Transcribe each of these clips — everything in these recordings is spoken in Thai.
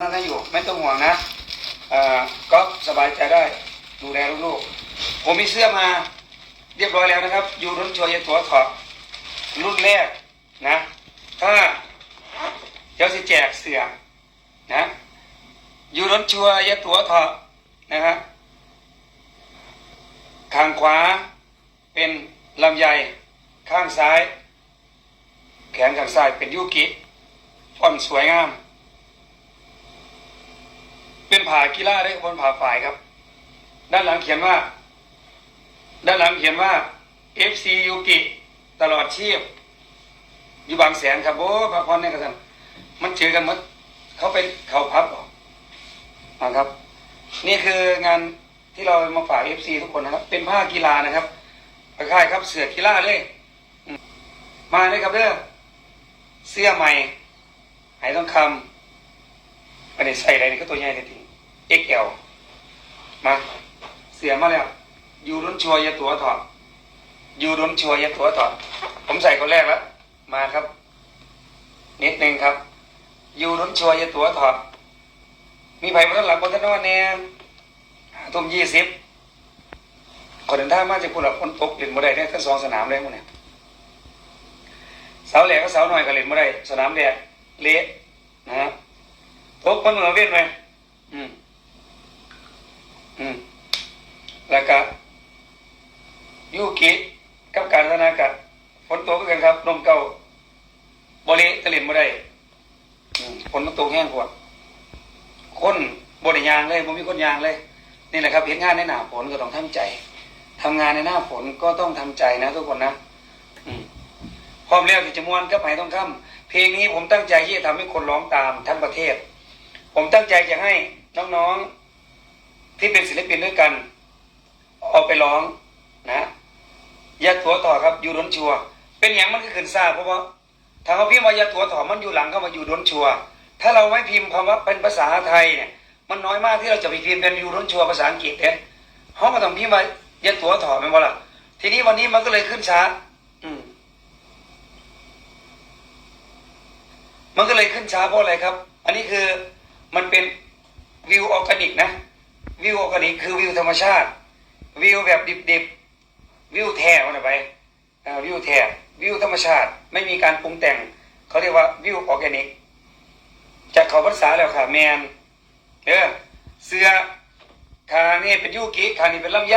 นั่นให้อยู่ไม่ต้องห่วงนะอ่อก็สบายใจได้ดูแลลูกๆผมมีเสื้อมาเรียบร้อยแล้วนะครับ อยู่รุ่นชัวยตัวถอดรุ่นแรกนะ ถ้าเดี๋ยวสิแจกเสื้อนะอยู่รุ่นชัวยตัวถอดนะครับข้างขวาเป็นลำไยข้างซ้าย แขนข้างซ้ายเป็นยูกิฟอนสวยงาม เป็นผ่ากีฬาได้บนผ่าฝ่ายครับ ด้านหลังเขียนว่า ด้านหลังเขียนว่า FC ยูกิตลอดชีพอยู่บางแสนครับโอ้พระพรเนี่ยกันมันเจอกันหมดเขาเป็นเขาพับออกนะครับ นี่คืองานที่เรามาฝาก FC ทุกคนนะครับ เป็นผ้ากีฬานะครับคล้ายครับเสื้อกีฬาเลย มาเลยครับเด้อเสื้อใหม่หายทองคำอันนี้ใส่อะไรนี่ก็ตัวใหญ่จริง XL มาเสียมาแล้วยูรุนชัวยาตัวถอดยูรุนชัวยาตัวถอดผมใส่คนแรกแล้ว มาครับ นิดนึงครับยูรุนชัวยาตัวถอด มีไผ่บนหลังบนถนนเนี่ยทุ่มยี่สิบคนเดินทางมาจากพุ่นหลับคนตกเล่นบ่ได้เนี่ยทั้งสองสนามเลยมันเนี่ยเสาแหลกก็เสาหน่อยก็เล่นบ่ได้สนามแดดเละนะฮะตกคนเหนือเวียนไหมอืม อืมแล้วก็ยูกิกับการธนากับฝนตกก็กันครับลมเก่าบริตะลินบ่ได้ฝนมันตกแห้งกว่าคนบริยางเลยบ่มีคนยางเลย นี่แหละครับเห็นงานในหน้าฝนก็ต้องทำใจทำงานในหน้าฝนก็ต้องทำใจนะทุกคนนะพร้อมแล้วที่จะมวนกับไหต้องคำเพลงนี้ผมตั้งใจที่จะทำให้คนร้องตามทั้งประเทศ ผมตั้งใจจะให้น้องๆ ที่เป็นศิลปินด้วยกัน เอาไปร้องนะยาตัวต่อครับอยู่ดนชัว เป็นอย่างมันก็ขึ้นซาเพราะว่าถ้าเขาพิมพ์ว่ายาตัวต่อมันอยู่หลังเข้ามาอยู่ดนชัว ถ้าเราไม่พิมพ์คำว่าเป็นภาษาไทยเนี่ย มันน้อยมากที่เราจะไปพิมพ์เป็นอยู่ดนชัวภาษาอังกฤษเนี่ยเขาก็ต้องพิมพ์ว่ายาตัวต่อเป็นว่าล่ะทีนี้วันนี้มันก็เลยขึ้นช้า อืม มันก็เลยขึ้นช้าเพราะอะไรครับ อันนี้คือมันเป็นวิวออร์แกนิกนะ วิวออร์แกนิกคือวิวธรรมชาติ วิวแบบดิบๆ วิวแท้มันไปวิวแท้วิวธรรมชาติ ไม่มีการปรุงแต่ง เขาเรียกว่าวิวออร์แกนิกจากเขาภาษาแล้วค่ะแมนเออเสื้อคานี่เป็นยูกิคานี่เป็นลำไย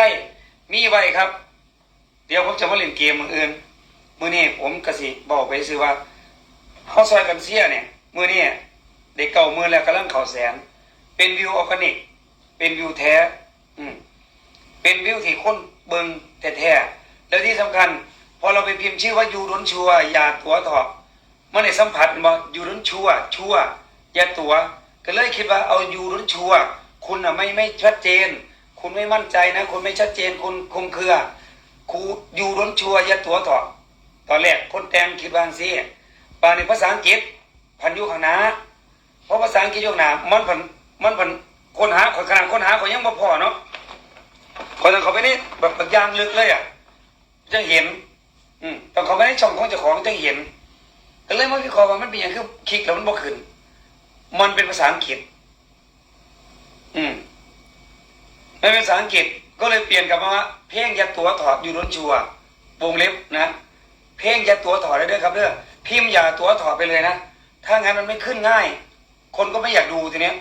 มีไว้ครับ เดี๋ยวผมจะมาเล่นเกมมืออื่นมือนี้ผมกสิบอกไปซื้อว่าเขาซอยกันเสียเนี่ยมือนี่เด็กเก่ามือแล้วกำลังเข่าแสน เป็นวิวออร์แกนิก เป็นวิวแท้ อืมเป็นวิวที่คนเบิงแท้ๆแล้วที่สำคัญ พอเราไปพิมพ์ชื่อว่ายูรุนชัวอยาตัวถอกมันในสัมผัสมายูรุนชัวชัวอยาตัว ก็เลยคิดว่าเอายูรุนชัวคุณอะไม่ไม่ชัดเจน คุณไม่มั่นใจนะคุณไม่ชัดเจนคุณคลุมเครือครูยูรุนชัวอยาตัวถอกตอนแรกคนแต่งคิดว่าสิปาในภาษาอังกฤษพันยุข้างหน้าเพราะภาษาอังกฤษอยุข้างหนามันพันมันพัน คนหาขนาดคนหาเขายังบ่พอเนาะคนต้องเขาไปนี่แบบแบบยางลึกเลยอะจะเห็น อืมต้องเขาไปในช่องของเจ้าของจะเห็นก็เลยมาวิเคราะห์ว่ามันเป็นอย่างคือคลิกแล้วมันบ่ขึ้น มันเป็นภาษาอังกฤษ อืมมันเป็นภาษาอังกฤษ ก็เลยเปลี่ยนกลับมาว่าเพลงยัดตัวถอดอยู่ล้นชัวร์วงเล็บนะเพลงยาตัวถอดได้ด้วยครับเด้อพิมพ์ยาตัวถอดไปเลยนะถ้างั้นมันไม่ขึ้นง่าย คนก็ไม่อยากดูทีเนี้ย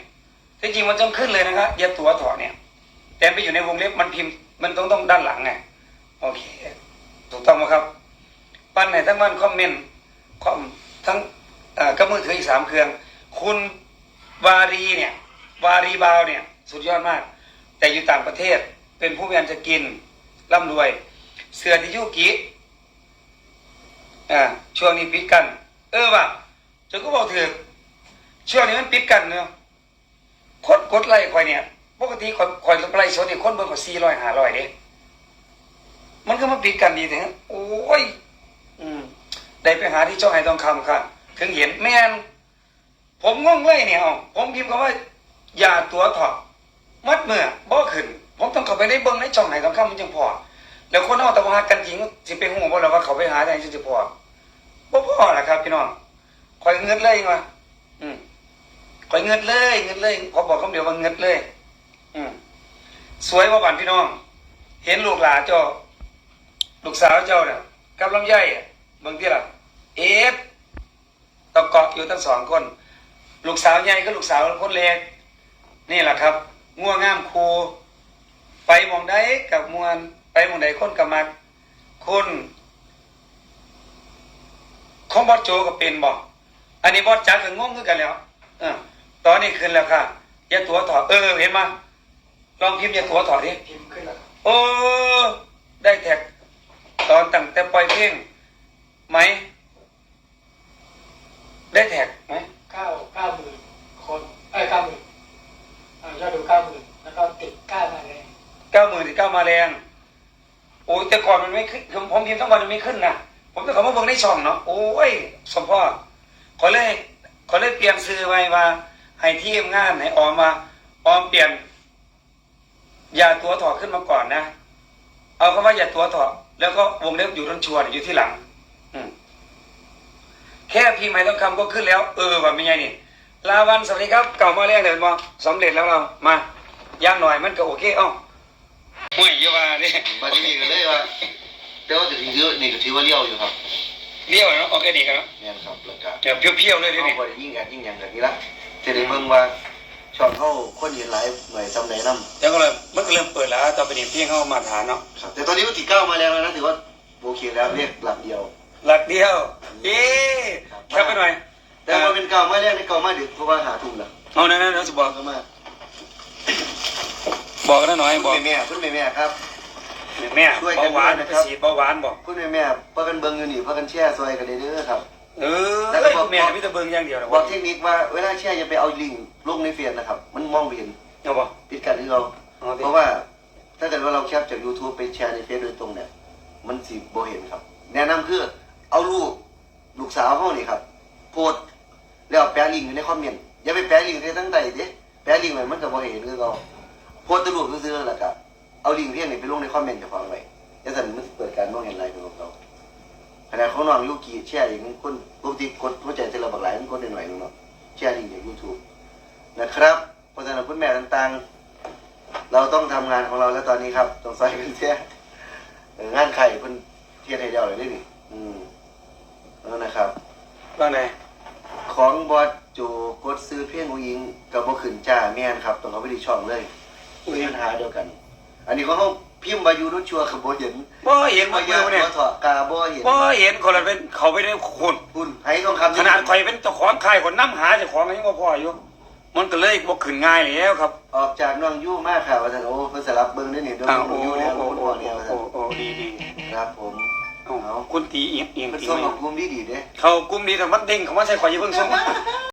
ที่จริงมันต้องขึ้นเลยนะครับอย่าตัวถอดเนี่ย แต่ไปอยู่ในวงเล็บมันพิมพ์มันต้องต้องด้านหลังไงโอเค ถูกต้องไหมครับ ปั้นไหนทั้งวันคอมเมนต์คอมทั้งเอ่อก็มือถืออีกสามเครื่อง คุณวารีเนี่ย วารีบาวเนี่ย สุดยอดมาก แต่อยู่ต่างประเทศเป็นผู้พยายามจะกินร่ำรวย เสือที่ยุกิอ่าช่วงนี้ปิดกัน เออว่ะจะก็บอกถือช่วงนี้มันปิดกันเนาะ คนกดไลค์คอยเนี่ย ปกติคอยคอยไลค์สดเนี่ยคนเบิ่งกว่าสี่ร้อยห้าร้อยเด้มันก็มาปิดกันดีถึงโอ้ย อืม ได้ไปหาที่ช่องไห้ทองคำค่ะ ถึงเห็นแม่นผมงงเลยเนี่ยเอผมพิมพ์คำว่าอย่าตัวถอดมัดเมื่อบ่ขึ้น ผมต้องเข้าไปในเบิ้งในช่องไห้ทองคำมันจึงพอ แล้วคนเอาแต่ว่าหากันจริงสิเป็นหูบ่แล้วว่าเขาไปหาได้จริงจะพอบ่พอละครับ พี่น้องคอยเงินเลยมาอืม ขอยเงินเลยเงินเลยขอบอกคำเดียวว่าเงินเลย อืมสวยว่าบ้านพี่น้อง เห็นลูกหลานเจ้า ลูกสาวเจ้าเนี่ยกับลำไยอะบางทีล่ะเอฟตะเกาะอยู่ทั้งสองคน ลูกสาวใหญ่ก็ลูกสาวคนเล็กนี่แหละครับง่วงงามครูไปมองใดกับมวลไปมองใดคนกับมักคนของบอสโจก็เป็นบอกอันนี้บอสจักก็งงคือกันแล้วเออ ตอนนี้ขึ้นแล้วค่ะอย่าตัวถอดเออเห็นมาลองพิมพ์อย่าตัวถอดดิพิมพ์ขึ้นแล้วโอ้ได้แท็ก ตอนตั้งแต่ปล่อยเพลงไหม ได้แท็กไหมเก้าเก้าหมื่นคนเอ้ยเก้าหมื่นอ่ายอดดูเก้าหมื่นแล้วก็ติดเก้ามาเลยเก้าหมื่นที่เก้ามาแรงโอ้ยแต่ก่อนมันไม่ขึ้นผมผมพิมพ์ทั้งวันมันไม่ขึ้นนะผมจะขอมาเบิ่งในช่องเนาะโอ้ยสมพ่อขอเลยขอเลยเปลี่ยนซื้อไว้ว่า ให้ทีมงานให้ออมมาออมเปลี่ยนอย่าตัวถอดขึ้นมาก่อนนะ เอาคำว่าอย่าตัวถอดแล้วก็วงเล็บอยู่ต้นชวนอยู่ที่หลัง อืมแค่พีไม้ต้องคำก็ขึ้นแล้ว เออว่าไม่ไงนี่ลาวันสวัสดีครับเก่ามาเรียกเดินมาสำเร็จแล้วเรามาย่างหน่อยมันก็โอเคเอ้าห่วยเยาว่าดิมาที่นี่ก็เลยว่าแต่ว่าจะถือเยอะนี่ก็ถือว่าเลี้ยวอยู่ครับเลี้ยวเนาะโอเคดีครับเนี่ยครับแล้วก็เดี๋ยวเพี้ยวๆเลยดิเข้านี่ไปยิ่งแอดยิ่งอย่างแบบนี้ละ จะได้เบิ่งว่าช่องเข้าคนเห็นหลายหน่วยจำไหนนํเดี๋ยวก็เลยมันก็เริ่มเปิดแล้วต่อไปนี้เพียงเข้ามาฐานเนาะครับแต่ตอนนี้ก็ตีเก้ามาแล้วนะถือว่าโอเคแล้วเรียกหลักเดียว หลักเดียวเย้แคปไปหน่อย แต่ว่าเป็นเก้ามาแล้วในเก้ามาดึกเพราะว่าหาทุ่มแล้วเอานั่นนั่นเราจะบอกก็มาบอกกันหน่อยบอกคุณแม่ๆคุณแม่ๆครับแม่ช่วยกันเบาหวานด้วยไปนะครับฉีดเบาหวานบอกคุณแม่ๆพากันเบิ่งอยู่นี่พากันแช่ซอยกันเด้อครับเออ แล้วก็บอกแม่พี่ตะเบิงอย่างเดียวนะบอกเทคนิคว่าเวลาแช่อย่าไปเอาลิงก์ลงในเฟซนะครับ มันมองไม่เห็นเอาบอกปิดกันที่เราเอาดิเพราะว่าถ้าเกิดว่าเราแคปจาก YouTube ไปแชร์ในเฟซโดยตรงเนี่ย มันสิโบเห็นครับ แนะนำคือเอาลูกลูกสาวเขานี่ครับ โพสต์แล้วแปะลิงก์อยู่ในคอมเมนต์อย่าไปแปะลิงก์ในทั้งใดเด้แปะลิงก์ไว้มันก็บ่เห็นคือเราโพสต์แตะลูกซื่อๆแล้วก็เอาลิงก์เพียงนี่ไปลงในคอมเมนต์เจะฟังไว้อย่าสั่นมันสิเปิดการมองเห็นอะไรของเรา ขณะของน้องยูกิแชร์อย่างนี้คนปกติกดหัวใจเทเลบักหลายมันกดหน่อยๆนึงเนาะแชร์ลิงก์จาก YouTube นะครับเพราะฉะนั้นคุณแม่ต่างๆ เราต้องทำงานของเราแล้วตอนนี้ครับต้องใส่เป็นเสียเอองานไข่เพิ่นเทียนให้เดียวเลยได้นี่อืมแล้วนะครับว่าไงของบอสโจกดซื้อเพียงอุยิงกับบ่ขึ้นจ้าแม่นครับต้องเอาไปที่ช่องเลยอุ้ยปัญหาเดียวกัน อันนี้เขาเขา พิมพ์มาอยู่รุ่นชัวร์กับบ่เห็นบ่เห็นบ่บ่ยาเบิ่งเนี่ยบ่ถอดกาบ่เห็นบ่เห็นคนละเป็นเขาไปได้คนคุณให้ทองคำขนาดข่อยเป็นเจ้าของค่ายคนนํหาเจ้าของยังบ่พออยู่มันก็เลยบ่ขึ้นง่ายแล้วครับออกจากน้องยู่มากค่ะว่าซั่นโอ้เพิ่นสลับเบิ่งได้นี่เดี๋ยวอ้าวน้โอ้องยู่โหเนี่ยโอ้คุณโหพ่อเนี่ยว่าซั่โอ้นโหดีดีครับผมเอ้าคุณตีเอียงเอียงเพิ่นตีส่งไว้ของกลุ่มดีๆเด้ เขากลุ่มนี้แต่มันเด้งเขามาใส่ข่อยอย่าเพิ่งส่ง